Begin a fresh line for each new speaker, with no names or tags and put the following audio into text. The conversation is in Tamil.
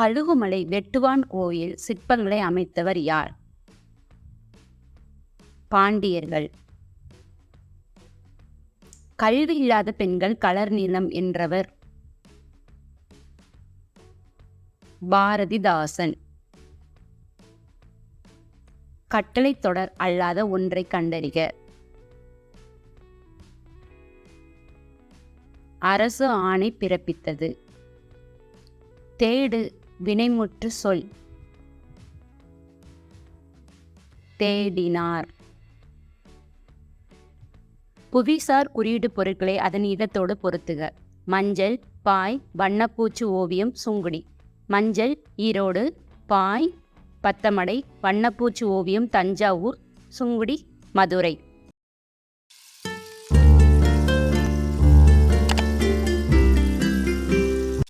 கழுகுமலை வெட்டுவான் கோயில் சிற்பங்களை அமைத்தவர் யார்? பாண்டியர்கள். கல்வி இல்லாத பெண்கள் கலர் நீளம் என்றவர். பாரதிதாசன். கட்டளை தொடர் அல்லாத ஒன்றை கண்டறிக. அரசு ஆணை பிறப்பித்தது. தேடு வினைமுற்று சொல். தேடினார். புவிசார் குறியீடு பொருட்களை அதன் இடத்தோடு பொருத்துக. மஞ்சள் பாய் வண்ணப்பூச்சு ஓவியம் சுங்குடி. மஞ்சள் ஈரோடு பாய் பத்தமடை வண்ணப்பூச்சு ஓவியம் தஞ்சாவூர் சுங்குடி மதுரை.